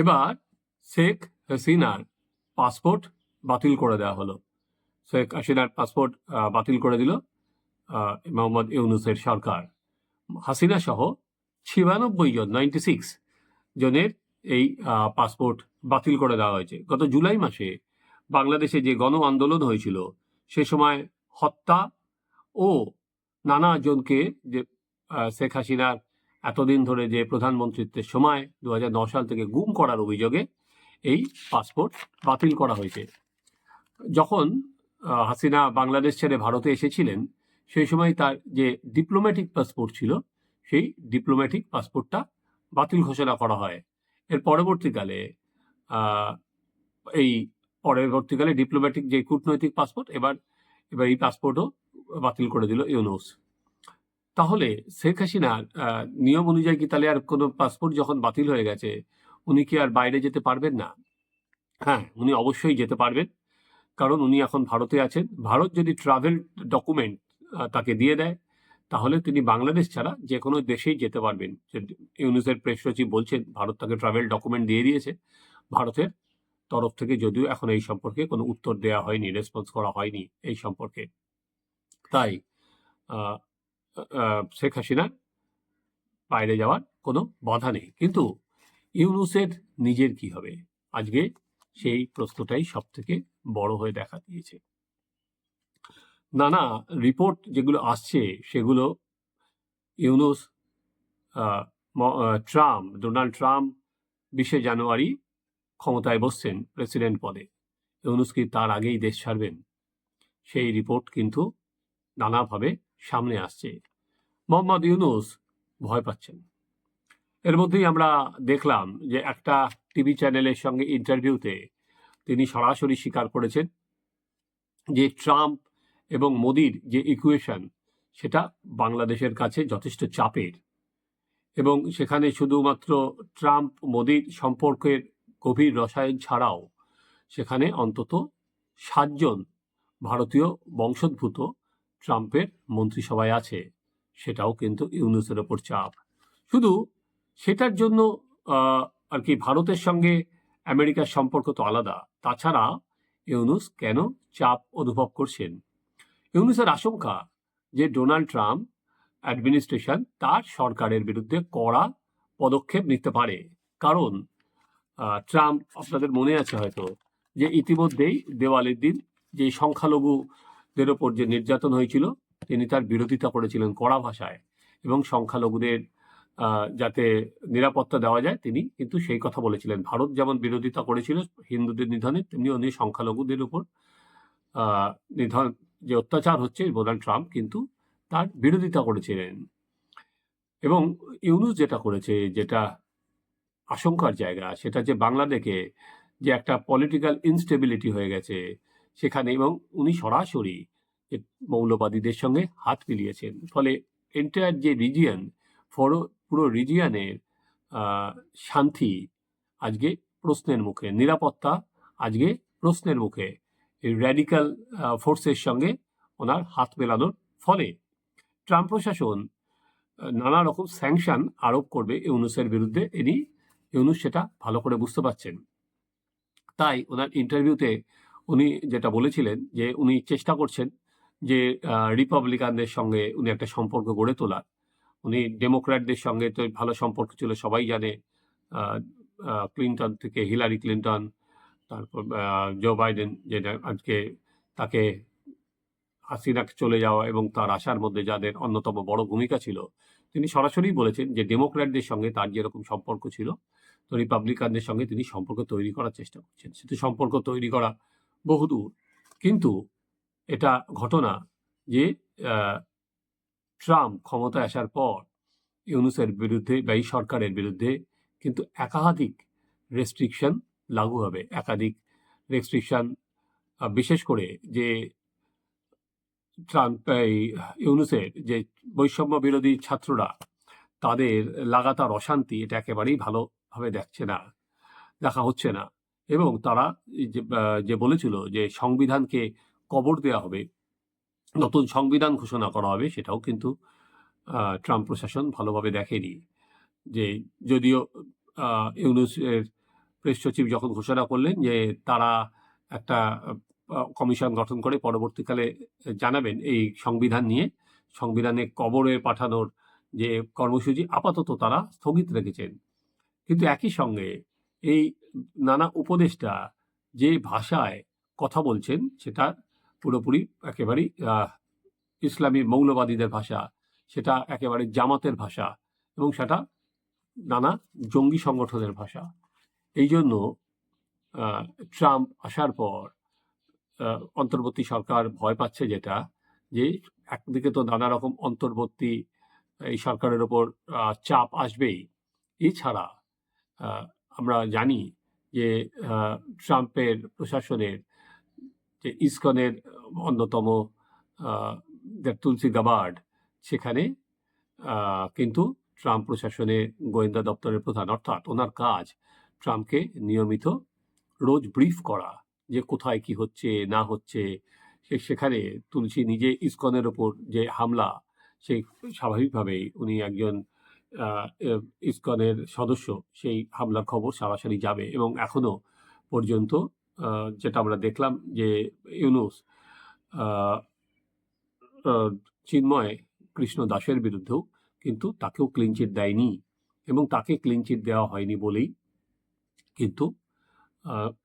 এবার শেখ হাসিনার পাসপোর্ট বাতিল করে দেওয়া হলো। শেখ হাসিনার পাসপোর্ট বাতিল করে দিল মোহাম্মদ ইউনুসের সরকার। হাসিনা সহ ছিয়ানব্বই জন নাইনটি সিক্স জনের এই পাসপোর্ট বাতিল করে দেওয়া হয়েছে। গত জুলাই মাসে বাংলাদেশে যে গণ আন্দোলন হয়েছিল, সে সময় হত্যা ও নানা জনকে যে শেখ হাসিনার এতদিন ধরে যে প্রধানমন্ত্রিত্বের সময় দু সাল থেকে গুম করার অভিযোগে এই পাসপোর্ট বাতিল করা হয়েছে। যখন হাসিনা বাংলাদেশ ছেড়ে ভারতে এসেছিলেন, সেই সময় তার যে ডিপ্লোম্যাটিক পাসপোর্ট ছিল, সেই ডিপ্লোম্যাটিক পাসপোর্টটা বাতিল ঘোষণা করা হয়। এর পরবর্তীকালে এই পরবর্তীকালে ডিপ্লোম্যাটিক যে কূটনৈতিক পাসপোর্ট এবার এবার এই পাসপোর্টও বাতিল করে দিল ইউনুস। তাহলে শেখ হাসিনার আহ, নিয়ম অনুযায়ী কি তাহলে আর কোনো পাসপোর্ট যখন বাতিল হয়ে গেছে উনি কি আর বাইরে যেতে পারবেন না? হ্যাঁ উনি অবশ্যই যেতে পারবেন। কারণ উনি এখন ভারতে আছেন। ভারত যদি ট্রাভেল ডকুমেন্ট তাকে দিয়ে দেয় তাহলে তিনি বাংলাদেশ ছাড়া যে কোনো দেশেই যেতে পারবেন। ইউনুসের প্রেস সচিব বলছেন ভারত তাকে ট্রাভেল ডকুমেন্ট দিয়ে দিয়েছে ভারতের তরফ থেকে যদিও এখন এই সম্পর্কে কোনো উত্তর দেওয়া হয়নি রেসপন্স করা হয়নি এই সম্পর্কে। তাই শেখ হাসিনার বাইরে যাওয়ার কোনো বাধা নেই। কিন্তু ইউনুসের নিজের কি হবে? আজকে সেই প্রশ্নটাই সব থেকে বড় হয়ে দেখা দিয়েছে। নানা রিপোর্ট যেগুলো আসছে, সেগুলো ইউনুস ট্রাম্প, ডোনাল্ড ট্রাম্প বিশে জানুয়ারি ক্ষমতায় বসছেন প্রেসিডেন্ট পদে। ইউনুস কি তার আগেই দেশ ছাড়বেন? সেই রিপোর্ট কিন্তু নানাভাবে সামনে আসছে। মোহাম্মদ ইউনুস ভয় পাচ্ছেন। এর মধ্যেই আমরা দেখলাম যে একটা টিভি চ্যানেলের সঙ্গে ইন্টারভিউতে তিনি সরাসরি স্বীকার করেছেন যে ট্রাম্প এবং মোদির যে ইকুয়েশন সেটা বাংলাদেশের কাছে যথেষ্ট চাপের এবং সেখানে শুধুমাত্র ট্রাম্প, মোদির সম্পর্কের গভীর রসায়ন ছাড়াও সেখানে অন্তত সাতজন ভারতীয় বংশোদ্ভূত ট্রাম্পের মন্ত্রিসভায় আছে, সেটাও কিন্তু ইউনুসের ওপর চাপ। শুধু সেটার জন্য আর কি ভারতের সঙ্গে আমেরিকার সম্পর্ক তো আলাদা। তাছাড়া ইউনুস কেন চাপ অনুভব করছেন? ইউনুসের আশঙ্কা যে ডোনাল্ড ট্রাম্প অ্যাডমিনিস্ট্রেশন তার সরকারের বিরুদ্ধে কড়া পদক্ষেপ নিতে পারে। কারণ ট্রাম্প, আপনাদের মনে আছে হয়তো, যে ইতিমধ্যেই দেওয়ালির দিন যে সংখ্যালঘুদের ওপর যে নির্যাতন হয়েছিল, তিনি তার বিরোধিতা করেছিলেন কড়া ভাষায় এবং সংখ্যালঘুদের যাতে নিরাপত্তা দেওয়া যায়, তিনি কিন্তু সেই কথা বলেছিলেন। ভারত যেমন বিরোধিতা করেছিল হিন্দুদের নিধনে তেমনি উনি সংখ্যালঘুদের উপর নিধন, যে অত্যাচার হচ্ছে ডোনাল্ড ট্রাম্প কিন্তু তার বিরোধিতা করেছিলেন। এবং ইউনুস যেটা করেছে, যেটা আশঙ্কার জায়গা, সেটা যে বাংলাদেশে যে একটা পলিটিক্যাল ইনস্টেবিলিটি হয়ে গেছে সেখানে এবং উনি সরাসরি মৌলবাদীদের সঙ্গে হাত মিলিয়েছেন। ফলে এন্টায়ার যে রিজিয়ন পুরো পুরো রিজিয়নের শান্তি আজকে প্রশ্নের মুখে, নিরাপত্তা আজকে প্রশ্নের মুখে র্যাডিক্যাল ফোর্সের সঙ্গে ওনার হাত মেলানোর ফলে ট্রাম্প প্রশাসন নানা রকম স্যাংশন আরোপ করবে ইউনুসের বিরুদ্ধে। ইনি ইউনুস সেটা ভালো করে বুঝতে পারছেন। তাই ওনার ইন্টারভিউতে উনি যেটা বলেছিলেন যে উনি চেষ্টা করছেন যে রিপাবলিকানদের সঙ্গে উনি একটা সম্পর্ক গড়ে তোলার। উনি ডেমোক্র্যাটদের সঙ্গে তো ভালো সম্পর্ক ছিল, সবাই জানে ক্লিন্টন থেকে হিলারি ক্লিন্টন, তারপর জো বাইডেন যেটা আজকে তাকে হাসিনা চলে যাওয়া এবং তার আসার মধ্যে যাদের অন্যতম বড় ভূমিকা ছিল, তিনি সরাসরি বলেছেন যে ডেমোক্র্যাটদের সঙ্গে তার যেরকম সম্পর্ক ছিল, তো রিপাবলিকানদের সঙ্গে তিনি সম্পর্ক তৈরি করার চেষ্টা করছেন। সেটা সম্পর্ক তৈরি করা বহুদূর। কিন্তু এটা ঘটনা যে ট্রাম্প ক্ষমতায় আসার পর ইউনুসের বিরুদ্ধে বা এই সরকারের বিরুদ্ধে কিন্তু একাধিক রেস্ট্রিকশন লাগু হবে। একাধিক রেস্ট্রিকশন বিশেষ করে যে ট্রাম্প, এই ইউনুসের যে বৈষম্য বিরোধী ছাত্ররা, তাদের লাগাতার অশান্তি এটা একেবারেই ভালোভাবে দেখছে না, দেখা হচ্ছে না। এবং তারা যে বলেছিল যে সংবিধানকে কবর দেওয়া হবে, নতুন সংবিধান ঘোষণা করা হবে, সেটাও কিন্তু ট্রাম্প প্রশাসন ভালোভাবে দেখেনি। যে যদিও ইউনুসের প্রেস সচিব যখন ঘোষণা করলেন যে তারা একটা কমিশন গঠন করে পরবর্তীকালে জানাবেন এই সংবিধান নিয়ে, সংবিধানে কবরে পাঠানোর যে কর্মসূচি, আপাতত তারা স্থগিত রেখেছেন। কিন্তু একই সঙ্গে এই নানা উপদেষ্টা যে ভাষায় কথা বলছেন, সেটা পুরোপুরি একেবারেই ইসলামী মৌলবাদীদের ভাষা, সেটা একেবারে জামাতের ভাষা এবং সেটা নানা জঙ্গি সংগঠনের ভাষা। এই জন্য ট্রাম্প আসার পর অন্তর্বর্তী সরকার ভয় পাচ্ছে যেটা, যে একদিকে তো নানা রকম অন্তর্বর্তী এই সরকারের ওপর চাপ আসবেই। এছাড়া আমরা জানি যে ট্রাম্পের প্রশাসনের যে ইসকনের অন্যতম তুলসী গাবার্ড, সেখানে কিন্তু ট্রাম্প প্রশাসনের গোয়েন্দা দপ্তরের প্রধান, অর্থাৎ ওনার কাজ ট্রাম্পকে নিয়মিত রোজ ব্রিফ করা, যে কোথায় কি হচ্ছে, না হচ্ছে, সে সেখানে তুলসী নিজে ইসকনের ওপর যে হামলা সেই স্বাভাবিকভাবেই উনি একজন ইসকনের সদস্য, সেই হামলার খবর সরাসরি যাবে এবং এখনও পর্যন্ত যেটা আমরা দেখলাম যে ইউনুস চিন্ময় কৃষ্ণ দাসের বিরুদ্ধেও কিন্তু তাকেও ক্লিনচিট দেয়নি এবং তাকে ক্লিনচিট দেওয়া হয়নি বলেই কিন্তু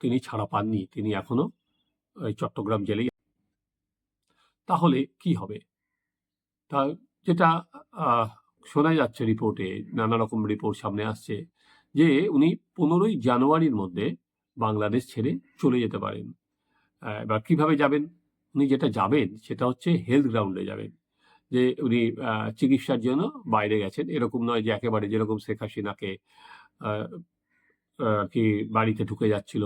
তিনি ছাড়া পাননি, তিনি এখনও চট্টগ্রাম জেলেই তাহলে কি হবে? তা যেটা শোনা যাচ্ছে রিপোর্টে নানা রকম রিপোর্ট সামনে আসছে যে উনি পনেরোই জানুয়ারির মধ্যে বাংলাদেশ ছেড়ে চলে যেতে পারেন। এবার কীভাবে যাবেন? উনি যেটা যাবেন সেটা হচ্ছে হেলথ গ্রাউন্ডে যাবেন। যে উনি চিকিৎসার জন্য বাইরে গেছেন। এরকম নয় যে একেবারে যেরকম শেখ হাসিনাকে আহ, কি বাড়িতে ঢুকে যাচ্ছিল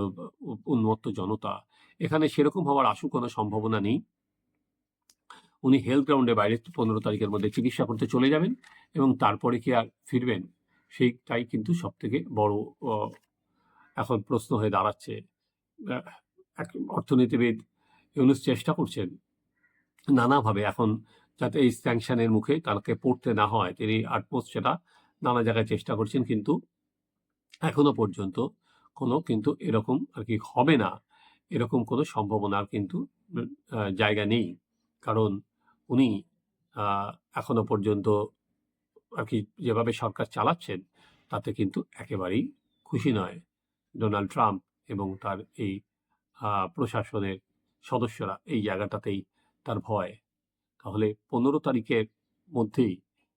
উন্মত্ত জনতা। এখানে সেরকম হওয়ার আশু কোনো সম্ভাবনা নেই। উনি হেলথ গ্রাউন্ডে বাইরে পনেরো তারিখের মধ্যে চিকিৎসা করতে চলে যাবেন এবং তারপরে কি আর ফিরবেন? সেইটাই কিন্তু সব থেকে বড় এখন প্রশ্ন হয়ে দাঁড়াচ্ছে। এক অর্থনীতিবিদ ইউনুস চেষ্টা করছেন নানাভাবে এখন যাতে এই স্যাংশনের মুখে তাকে পড়তে না হয়। তিনি আটমোস্ট সেটা নানা জায়গায় চেষ্টা করছেন কিন্তু এখনও পর্যন্ত কোনো কিন্তু এরকম আর কি হবে না। এরকম কোনো সম্ভাবনার কিন্তু জায়গা নেই। কারণ উনি এখনও পর্যন্ত আর কি যেভাবে সরকার চালাচ্ছেন, তাতে কিন্তু একেবারেই খুশি নয় ডোনাল্ড ট্রাম্প এবং তার এই প্রশাসনের সদস্যরা এই জায়গাটাতেই তার ভয়। তাহলে পনেরো তারিখের মধ্যেই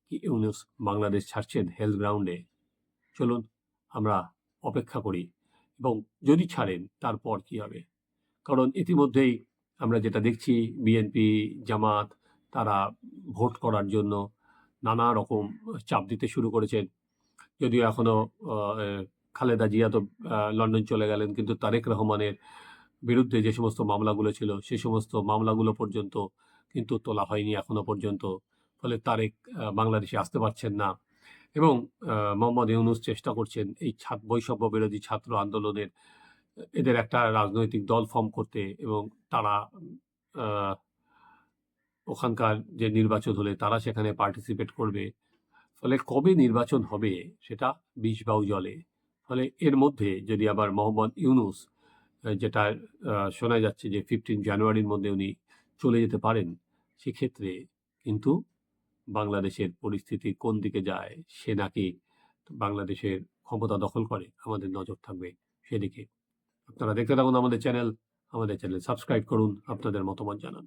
কি ইউনুস বাংলাদেশ ছাড়ছেন হেলথ গ্রাউন্ডে? চলুন আমরা অপেক্ষা করি এবং যদি ছাড়েন তারপর কি হবে? কারণ ইতিমধ্যেই আমরা যেটা দেখছি, বিএনপি, জামাত তারা ভোট করার জন্য নানা রকম চাপ দিতে শুরু করেছেন। যদিও এখনও খালেদা জিয়া তো লন্ডন চলে গেলেন, কিন্তু তারেক রহমানের বিরুদ্ধে যে সমস্ত মামলাগুলো ছিল, সে সমস্ত মামলাগুলো পর্যন্ত কিন্তু তোলা হয়নি এখনও পর্যন্ত। ফলে তারেক বাংলাদেশে আসতে পারছেন না এবং মোহাম্মদ ইউনুস চেষ্টা করছেন এই ছাত্র বৈষম্য বিরোধী ছাত্র আন্দোলনের এদের একটা রাজনৈতিক দল ফর্ম করতে এবং তারা ওখানকার যে নির্বাচন হলে তারা সেখানে পার্টিসিপেট করবে। ফলে কবে নির্বাচন হবে সেটা বিষ বাউ জলে। ফলে এর মধ্যে যদি আবার মোহাম্মদ ইউনুস যেটা শোনা যাচ্ছে যে ফিফটিন জানুয়ারির মধ্যে উনি চলে যেতে পারেন, সেক্ষেত্রে কিন্তু বাংলাদেশের পরিস্থিতি কোন দিকে যায় সে নাকি বাংলাদেশের ক্ষমতা দখল করে, আমাদের নজর থাকবে সেদিকে। আপনারা দেখতে থাকুন আমাদের চ্যানেল। আমাদের চ্যানেল সাবস্ক্রাইব করুন, আপনাদের মতামত জানান।